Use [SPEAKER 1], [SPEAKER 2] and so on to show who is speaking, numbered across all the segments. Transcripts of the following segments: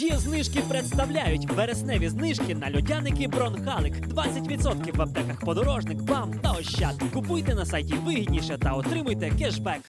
[SPEAKER 1] Є знижки представляють вересневі знижки на льодяники Бронхалик. 20% в аптеках подорожник, бам та ощад. Купуйте на сайті вигідніше та отримуйте кешбек.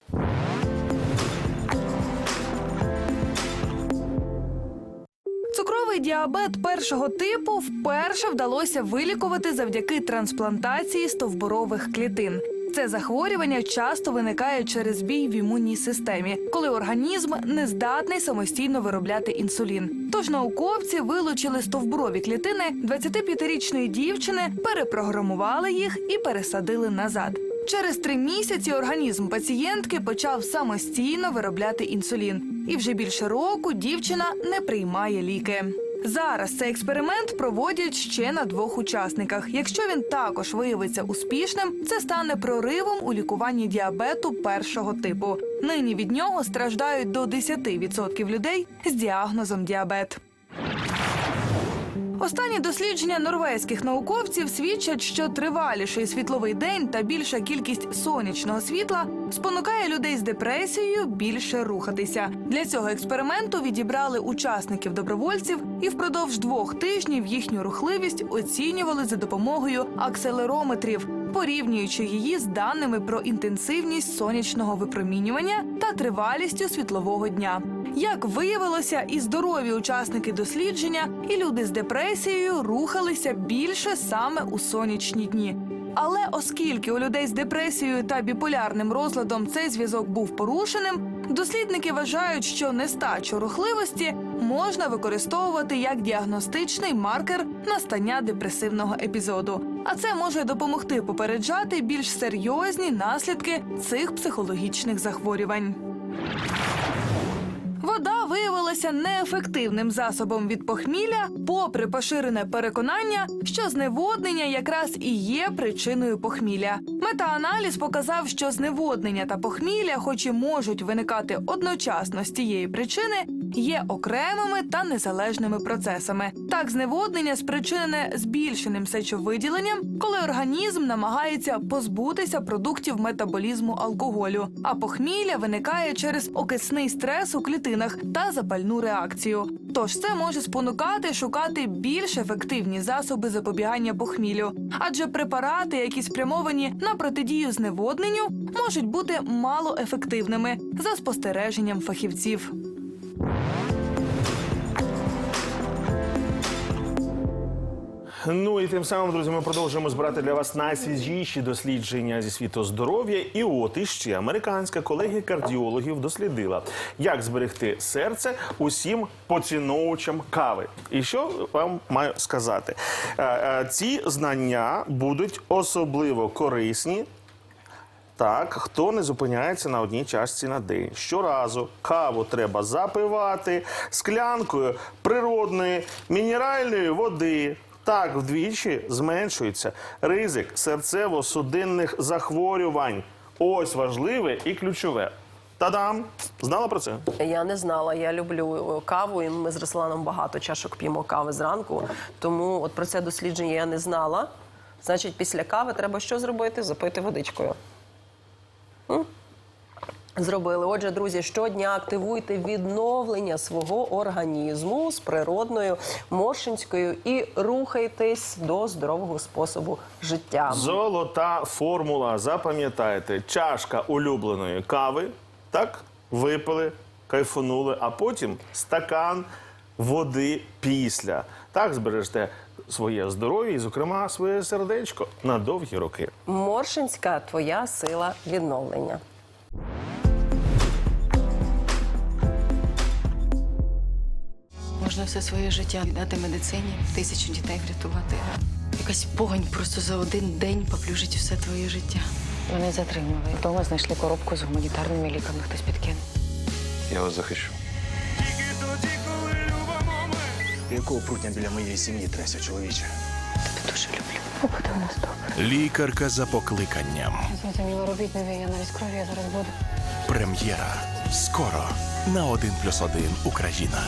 [SPEAKER 2] Цукровий діабет першого типу вперше вдалося вилікувати завдяки трансплантації стовбурових клітин. Це захворювання часто виникає через збій в імунній системі, коли організм не здатний самостійно виробляти інсулін. Тож науковці вилучили стовбурові клітини 25-річної дівчини, перепрограмували їх і пересадили назад. Через три місяці організм пацієнтки почав самостійно виробляти інсулін, і вже більше року дівчина не приймає ліки. Зараз цей експеримент проводять ще на двох учасниках. Якщо він також виявиться успішним, це стане проривом у лікуванні діабету першого типу. Нині від нього страждають до 10% людей з діагнозом діабет. Останні дослідження норвезьких науковців свідчать, що триваліший світловий день та більша кількість сонячного світла спонукає людей з депресією більше рухатися. Для цього експерименту відібрали учасників добровольців і впродовж двох тижнів їхню рухливість оцінювали за допомогою акселерометрів, порівнюючи її з даними про інтенсивність сонячного випромінювання та тривалістю світлового дня. Як виявилося, і здорові учасники дослідження, і люди з депресією рухалися більше саме у сонячні дні. Але оскільки у людей з депресією та біполярним розладом цей зв'язок був порушеним, дослідники вважають, що нестачу рухливості можна використовувати як діагностичний маркер настання депресивного епізоду. А це може допомогти попереджати більш серйозні наслідки цих психологічних захворювань. Вода виявилася неефективним засобом від похмілля, попри поширене переконання, що зневоднення якраз і є причиною похмілля. Метааналіз показав, що зневоднення та похмілля, хоч і можуть виникати одночасно з тієї причини, є окремими та незалежними процесами. Так, зневоднення спричинене збільшеним сечовиділенням, коли організм намагається позбутися продуктів метаболізму алкоголю, а похмілля виникає через окисний стрес у клітинах та запальну реакцію. Тож це може спонукати шукати більш ефективні засоби запобігання похмілю, адже препарати, які спрямовані на протидію зневодненню, можуть бути малоефективними за спостереженням фахівців.
[SPEAKER 3] Ну і тим самим, друзі, ми продовжуємо збирати для вас найсвіжіші дослідження зі світу здоров'я. І от іще американська колегія кардіологів дослідила, як зберегти серце усім поціновувачам кави. І що вам маю сказати? Е, е, Ці знання будуть особливо корисні так, хто не зупиняється на одній чашці на день. Щоразу каву треба запивати склянкою природної мінеральної води. Так, вдвічі зменшується ризик серцево-судинних захворювань. Ось важливе і ключове. Та-дам! Знала про це?
[SPEAKER 4] Я не знала. Я люблю е, каву, і ми з Русланом багато чашок п'ємо кави зранку. Тому от про це дослідження я не знала. Значить, після кави треба що зробити? Запити водичкою. Зробили. Отже, друзі, щодня активуйте відновлення свого організму з природною моршинською і рухайтесь до здорового способу життя.
[SPEAKER 3] Золота формула. Запам'ятайте, чашка улюбленої кави, так, випили, кайфанули, а потім стакан води після. Так збережете своє здоров'я і, зокрема, своє сердечко на довгі роки.
[SPEAKER 4] Моршинська твоя сила відновлення.
[SPEAKER 5] Можна все своє життя віддати медицині, тисячу дітей врятувати. Якась погань просто за один день поплюжить все твоє життя.
[SPEAKER 6] Вони затримали. Вдома знайшли коробку з гуманітарними ліками. Хтось підкинув.
[SPEAKER 7] Я вас захищу.
[SPEAKER 8] Якого прутня біля моєї сім'ї тряся, чоловіче?
[SPEAKER 6] Тебе дуже люблю. Буде у нас добре.
[SPEAKER 9] Лікарка за покликанням.
[SPEAKER 6] Зрозуміло, робіть нові, я навіть крові я зараз буду.
[SPEAKER 9] Прем'єра. Скоро на 1+,1 Україна.